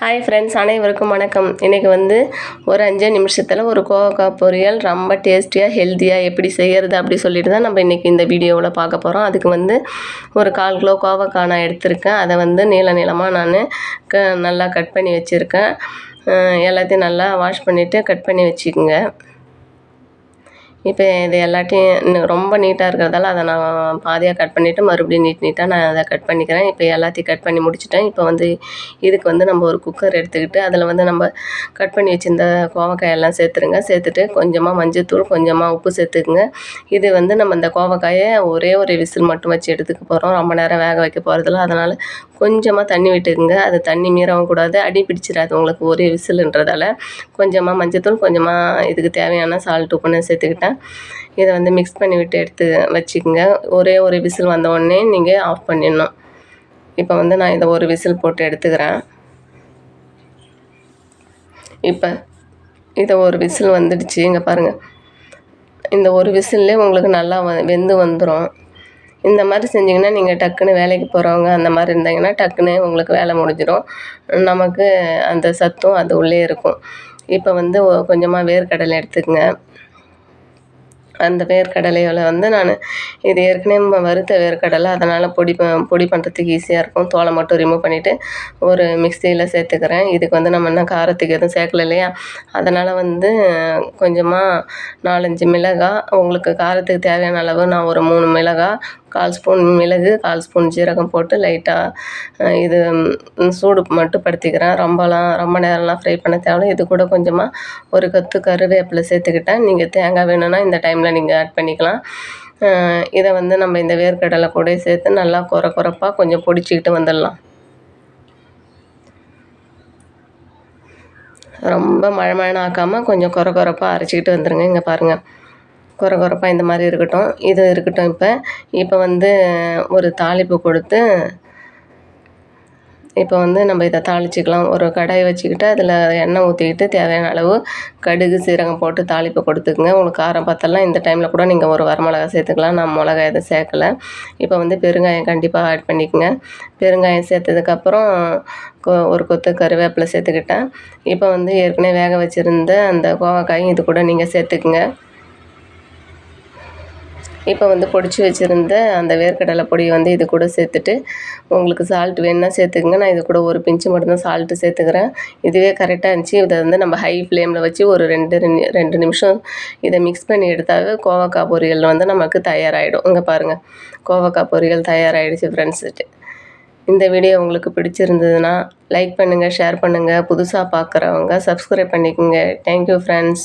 Hi friends அனைவருக்கும் வணக்கம். இன்றைக்கி வந்து ஒரு அஞ்சு நிமிஷத்தில் ஒரு கோவக்காய் பொரியல் ரொம்ப டேஸ்டியாக ஹெல்த்தியாக எப்படி செய்கிறது அப்படி சொல்லிட்டு தான் நம்ம இன்றைக்கி இந்த வீடியோவில் பார்க்க போகிறோம் அதுக்கு வந்து ஒரு கால் கிலோ கோவக்காய் நான் எடுத்திருக்கேன். அதை வந்து நீள நீளமாக நான் க நல்லா கட் பண்ணி வச்சுருக்கேன். எல்லாத்தையும் நல்லா வாஷ் பண்ணிவிட்டு கட் பண்ணி வச்சுக்கோங்க. இப்போ இது எல்லாத்தையும் இன்னும் ரொம்ப நீட்டாக இருக்கிறதால அதை நான் பாதியாக கட் பண்ணிவிட்டு மறுபடியும் நீட் நீட்டாக நான் அதை கட் பண்ணிக்கிறேன். இப்போ எல்லாத்தையும் கட் பண்ணி முடிச்சிட்டேன். இப்போ வந்து இதுக்கு வந்து நம்ம ஒரு குக்கர் எடுத்துக்கிட்டு அதில் வந்து நம்ம கட் பண்ணி வச்சுருந்த கோவக்காயெல்லாம் சேர்த்துருங்க. சேர்த்துட்டு கொஞ்சமாக மஞ்சத்தூள் கொஞ்சமாக உப்பு சேர்த்துக்குங்க. இது வந்து நம்ம இந்த கோவக்காயை ஒரே ஒரு விசில் மட்டும் வச்சு எடுத்துக்க போகிறோம் ரொம்ப நேரம் வேக வைக்க போகிறதில்ல அதனால் கொஞ்சமாக தண்ணி விட்டுக்குங்க. அது தண்ணி மீறவும் கூடாது. அடி பிடிச்சிடாது உங்களுக்கு ஒரே விசிலுன்றதால. கொஞ்சமாக மஞ்சத்தூள் கொஞ்சமாக இதுக்கு தேவையான சால்ட் உப்புன்னு சேர்த்துக்கிட்டேன். இதை வந்து மிக்ஸ் பண்ணி விட்டு எடுத்து வச்சுக்கோங்க. ஒரே ஒரு விசில் வந்த உடனே நீங்கள் ஆஃப் பண்ணிடணும். இப்போ வந்து நான் இதை ஒரு விசில் போட்டு எடுத்துக்கிறேன். இப்போ இதை ஒரு விசில் வந்துடுச்சு. இங்கே பாருங்கள் இந்த ஒரு விசில்லே உங்களுக்கு நல்லா வ வெந்து வந்துடும் இந்த மாதிரி செஞ்சிங்கன்னா நீங்கள் டக்குன்னு வேலைக்கு போகிறவங்க அந்த மாதிரி இருந்தீங்கன்னா டக்குன்னு உங்களுக்கு வேலை முடிஞ்சிடும் நமக்கு அந்த சத்தும் அது உள்ளே இருக்கும். இப்போ வந்து கொஞ்சமாக வேர்க்கடலை எடுத்துக்கங்க. அந்த வேர்க்கடலையில் வந்து நான் இது ஏற்கனவே வறுத்த வேர்க்கடலை அதனால் பொடி ப பொடி பண்ணுறதுக்கு ஈஸியாக இருக்கும். தோலை மட்டும் ரிமூவ் பண்ணிவிட்டு ஒரு மிக்சியில் சேர்த்துக்கிறேன். இதுக்கு வந்து நம்ம இன்னும் காரத்துக்கு எதுவும் சேர்க்கல இல்லையா? அதனால் வந்து கொஞ்சமாக நாலஞ்சு மிளகாய் உங்களுக்கு காரத்துக்கு தேவையான அளவு நான் ஒரு மூணு மிளகாய் கால் ஸ்பூன் மிளகு கால் ஸ்பூன் ஜீரகம் போட்டு லைட்டாக இது சூடு மட்டும் படுத்திக்கிறேன். ரொம்பலாம் ரொம்ப நேரம்லாம் ஃப்ரை பண்ண தேவையில்ல. இது கூட கொஞ்சமாக ஒரு கத்து கருவேப்பிலை சேர்த்துக்கிட்டேன். நீங்கள் தேங்காய் வேணும்னா இந்த டைமில் நீங்கள் ஆட் பண்ணிக்கலாம். இதை வந்து நம்ம இந்த வேர்க்கடலை கூட சேர்த்து நல்லா குற குறப்பாக கொஞ்சம் பொடிச்சிக்கிட்டு வந்துடலாம். ரொம்ப மழை மழை ஆக்காமல் கொஞ்சம் குற குறப்பாக அரைச்சிக்கிட்டு வந்துடுங்க இங்கே பாருங்கள் குறை குறைப்பாக இந்த மாதிரி இருக்கட்டும் இது இருக்கட்டும் இப்போ. இப்போ வந்து ஒரு தாளிப்பு கொடுத்து இப்போ வந்து நம்ம இதை தாளிச்சிக்கலாம். ஒரு கடாயை வச்சுக்கிட்டு அதில் எண்ணெய் ஊற்றிக்கிட்டு தேவையான அளவு கடுகு சீரகம் போட்டு தாளிப்பு கொடுத்துக்குங்க. உங்களுக்கு காரம் பார்த்தலாம் இந்த டைமில் கூட நீங்கள் ஒரு வரமிளகா சேர்த்துக்கலாம். நான் மிளகா எதுவும் சேர்க்கலை. இப்போ வந்து பெருங்காயம் கண்டிப்பாக ஆட் பண்ணிக்கோங்க. பெருங்காயம் சேர்த்ததுக்கப்புறம் ஒரு கொத்து கருவேப்பிலை சேர்த்துக்கிட்டேன். இப்போ வந்து ஏற்கனவே வேக வச்சுருந்த அந்த கோவக்காயும் இது கூட நீங்கள் சேர்த்துக்குங்க. இப்போ வந்து பொடிச்சு வச்சுருந்த அந்த வேர்க்கடலை பொடியை வந்து இது கூட சேர்த்துட்டு உங்களுக்கு சால்ட் வேணுன்னா சேர்த்துக்குங்க. நான் இது கூட ஒரு பிஞ்சு மட்டும்தான் சால்ட்டு சேர்த்துக்கிறேன். இதுவே கரெக்டாக இருந்துச்சு. இதை வந்து நம்ம ஹை ஃப்ளேமில் வச்சு ஒரு ரெண்டு ரெண்டு நிமிஷம் இதை மிக்ஸ் பண்ணி எடுத்தாவே கோவக்காய் பொரியல் வந்து நமக்கு தயாராகிடும் இங்கே பாருங்கள் கோவக்காய் பொரியல் தயாராகிடுச்சு ஃப்ரெண்ட்ஸுட்டு இந்த வீடியோ உங்களுக்கு பிடிச்சிருந்ததுன்னா லைக் பண்ணுங்கள் ஷேர் பண்ணுங்கள் புதுசாக பார்க்குறவங்க சப்ஸ்கிரைப் பண்ணிக்கோங்க. Thank you friends